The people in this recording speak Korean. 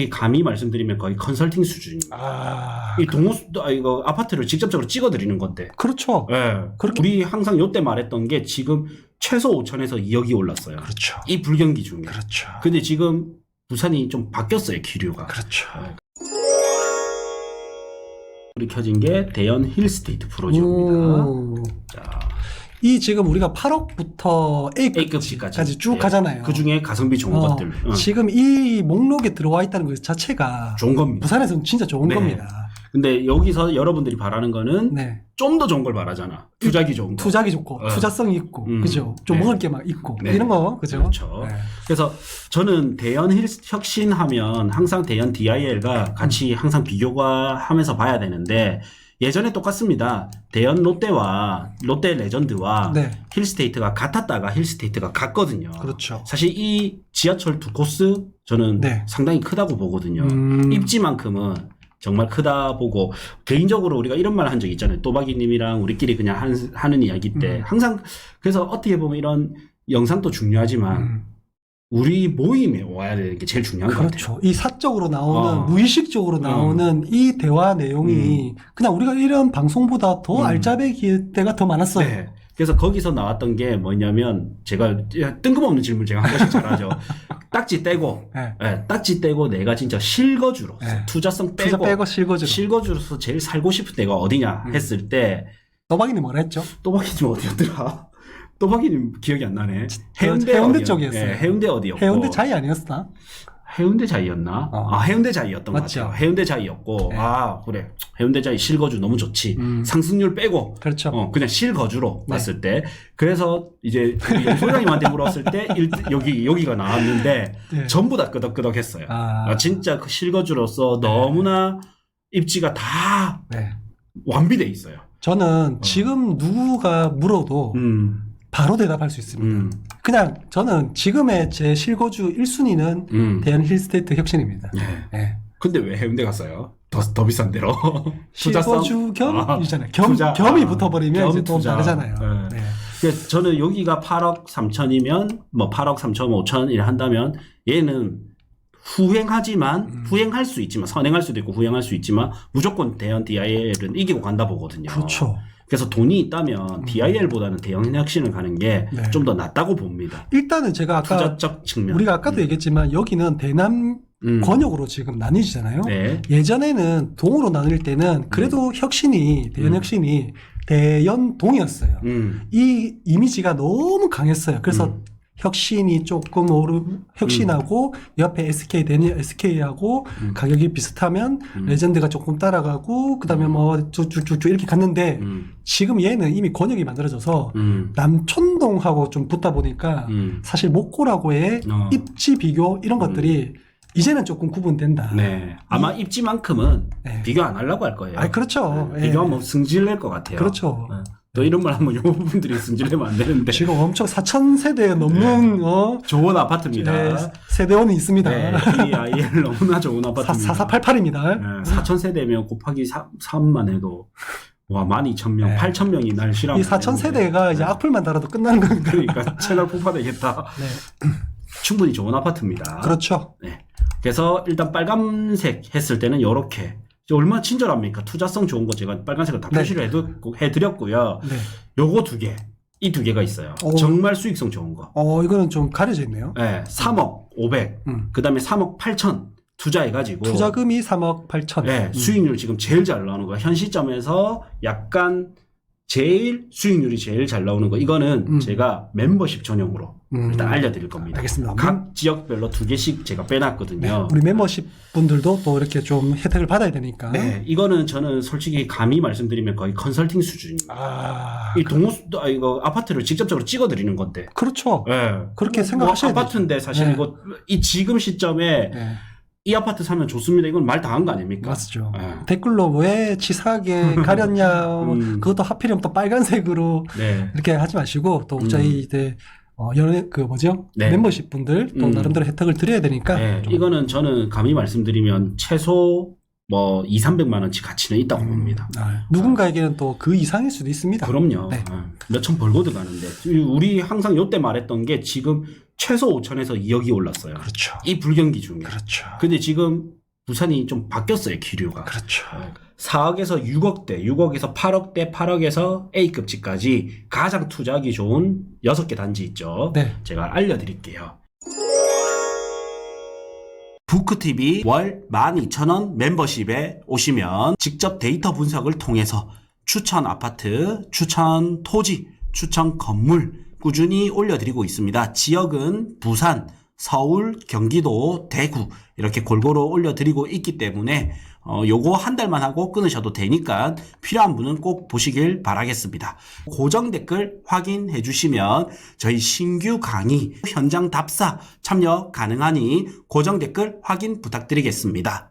이 감히 말씀드리면 거의 컨설팅 수준입니다. 아, 이 동호 아 이거 아파트를 직접적으로 찍어드리는 건데. 그렇죠. 예. 그렇게- 우리 항상 요때 말했던 게 지금 최소 5천에서 2억이 올랐어요. 그렇죠. 이 불경기 중에. 그렇죠. 근데 지금 부산이 좀 바뀌었어요 기류가. 그렇죠. 우리 켜진 게 대연 힐스테이트 프로젝트입니다. 오. 자, 이 지금 우리가 8억부터 A급까지 A급까지 쭉 가잖아요. 그 중에 가성비 좋은 어, 것들 어, 지금 이 목록에 들어와 있다는 것 자체가 좋은 겁니다. 부산에서는 진짜 좋은 네. 겁니다. 근데 여기서 여러분들이 바라는 거는 네. 좀 더 좋은 걸 바라잖아. 투자기 좋은 거. 투자기 좋고 어. 투자성이 있고 음. 그죠? 좀 네. 먹을 게 막 있고 네. 이런 거 그죠? 그렇죠. 네. 그래서 저는 대연 힐 혁신하면 항상 대연 DIL과 같이 항상 비교가 하면서 봐야 되는데 예전에 똑같습니다. 대연 롯데와 롯데 레전드와 네. 힐스테이트가 같았다가 힐스테이트가 같거든요. 그렇죠. 사실 이 지하철 두 코스 저는 네. 상당히 크다고 보거든요. 음. 입지만큼은 정말 크다 보고 개인적으로 우리가 이런 말 한 적 있잖아요. 또박이님이랑 우리끼리 그냥 한- 하는 이야기 때 음. 항상 그래서 어떻게 보면 이런 영상도 중요하지만 음. 우리 모임에 와야 되는 게 제일 중요한 것 같아요. 그렇죠. 이 사적으로 나오는 어. 무의식적으로 나오는 이 대화 내용이 그냥 우리가 이런 방송보다 더 음. 알짜배기 때가 더 많았어요. 네. 그래서 거기서 나왔던 게 뭐냐면 제가 뜬금없는 질문 제가 한 번씩 잘하죠. 딱지 떼고 네. 예, 딱지 떼고 내가 진짜 실거주로서 네. 투자성 빼고, 투자 빼고 실거주. 실거주로서 제일 살고 싶은 데가 어디냐 음. 했을 때 너박이님 뭐라 했죠? 또박이님 어디였더라? 또박이님 기억이 안 나네. 해운대, 해운대 쪽이었어요. 예, 해운대 어디였고 해운대 자이 아니었나? 해운대 자이였나? 어. 아 해운대 자이였던 것 맞죠. 같아요. 해운대 자이였고 네. 아 그래 해운대 자이 실거주 너무 좋지. 음. 상승률 빼고 그렇죠. 어, 그냥 실거주로 네. 봤을 때 그래서 이제 우리 소장님한테 물었을 때 일, 여기 여기가 나왔는데 네. 전부 다 끄덕끄덕 했어요. 아, 아, 진짜 그 실거주로서 너무나 입지가 다 네. 완비돼 있어요. 저는 어. 지금 누가 물어도 음, 바로 대답할 수 있습니다. 음, 그냥 저는 지금의 제 실거주 1순위는 음. 대한 힐스테이트 혁신입니다. 네. 네. 근데 왜 해운대 갔어요? 더, 더 비싼 데로. 투자성? 실거주 아, 겸이잖아요. 겸, 투자. 겸이 아, 붙어버리면 겸 이제 또 투자. 다르잖아요. 네. 네. 그래서 저는 여기가 8억 3천이면 뭐 8억 3천 5천 이라 한다면 얘는 후행하지만 음. 후행할 수 있지만 선행할 수도 있고 후행할 수 있지만 무조건 대형 DIL은 이기고 간다 보거든요. 그렇죠. 그래서 돈이 있다면 음. DIL보다는 대형 혁신을 가는 게좀 네. 더 낫다고 봅니다. 일단은 제가 아까 투자적 측면. 우리가 아까도 음. 얘기했지만 여기는 대남 음. 권역으로 지금 나뉘지잖아요. 네. 예전에는 동으로 나눌 때는 그래도 혁신이 대연 음. 혁신이 대연 동이었어요. 음. 이 이미지가 너무 강했어요. 그래서 음. 혁신이 조금 오르 혁신하고 옆에 SK 대니 SK하고 음. 가격이 비슷하면 음. 레전드가 조금 따라가고 그다음에 뭐 쭉쭉쭉 이렇게 갔는데 음. 지금 얘는 이미 권역이 만들어져서 음. 남촌동하고 좀 붙다 보니까 음. 사실 목고라고의 어. 입지 비교 이런 것들이 이제는 조금 구분된다. 네. 아마 입지만큼은 네. 비교 안 하려고 할 거예요. 아 그렇죠. 네. 예. 비교하면 승질 낼 것 같아요. 그렇죠. 네. 또 이런 말 하면 요 부분들이 승질내면 안 되는데. 지금 엄청 4천 세대 넘는 어 좋은 아파트입니다. 네, 세대원이 있습니다. 네, DIL 너무나 좋은 아파트입니다. 4488입니다. 네, 4천 세대면 곱하기 3, 만 해도 와 12,000명, 네. 8,000명이 날 실험. 이 4천 세대가 이제 악플만 달아도 끝나는 겁니다. 그러니까 채널 폭파되겠다. 네. 충분히 좋은 아파트입니다. 그렇죠. 네. 그래서 일단 빨간색 했을 때는 이렇게 얼마나 친절합니까? 투자성 좋은 거 제가 빨간색을 다 네. 표시를 해두, 해드렸고요. 네. 요거 두 개, 이 두 개가 있어요. 오. 정말 수익성 좋은 거. 어, 이거는 좀 가려져 있네요. 네, 3억 500, 음. 그 다음에 3억 8천 투자해가지고. 투자금이 3억 8천. 네, 음. 수익률 지금 제일 잘 나오는 거. 현 시점에서 약간 제일 수익률이 제일 잘 나오는 거. 이거는 음. 제가 멤버십 전용으로 음. 일단 알려드릴 겁니다. 알겠습니다. 각 지역별로 두 개씩 제가 네, 빼놨거든요. 우리 멤버십 분들도 또 이렇게 좀 혜택을 받아야 되니까. 네, 이거는 저는 솔직히 감히 말씀드리면 거의 컨설팅 수준입니다. 아, 이 동호, 아, 이거 아파트를 직접적으로 찍어드리는 건데. 그렇죠. 예. 그렇게 뭐 생각하셔야 아파트인데 사실 네. 이거 이 지금 시점에 네, 이 아파트 사면 좋습니다. 이건 말 다 한 거 아닙니까? 맞죠. 예. 댓글로 왜 치사하게 가렸냐, 뭐 음. 그것도 하필이면 또 빨간색으로 네. 이렇게 하지 마시고 또 음. 저희 이제 어, 연예 그 뭐죠 네. 멤버십 분들 또 음. 나름대로 혜택을 드려야 되니까 네, 좀 이거는 저는 감히 말씀드리면 최소 뭐 2, 300만 원치 가치는 있다고 봅니다. 아, 누군가에게는 또 그 이상일 수도 있습니다. 그럼요. 네. 몇천 벌고 들어가는데 우리 항상 요때 말했던 게 지금 최소 5천에서 2억이 올랐어요. 그렇죠. 이 불경기 중에. 그렇죠. 근데 지금 부산이 좀 바뀌었어요, 기류가. 그렇죠. 4억에서 6억대, 6억에서 8억대, 8억에서 A급 지까지 가장 투자하기 좋은 6개 단지 있죠. 네. 제가 알려드릴게요. 부크TV 월 12,000원 멤버십에 오시면 직접 데이터 분석을 통해서 추천 아파트, 추천 토지, 추천 건물 꾸준히 올려드리고 있습니다. 지역은 부산, 서울, 경기도, 대구 이렇게 골고루 올려드리고 있기 때문에 어, 요거 한 달만 하고 끊으셔도 되니까 필요한 분은 꼭 보시길 바라겠습니다. 고정 댓글 확인해 주시면 저희 신규 강의 현장 답사 참여 가능하니 고정 댓글 확인 부탁드리겠습니다.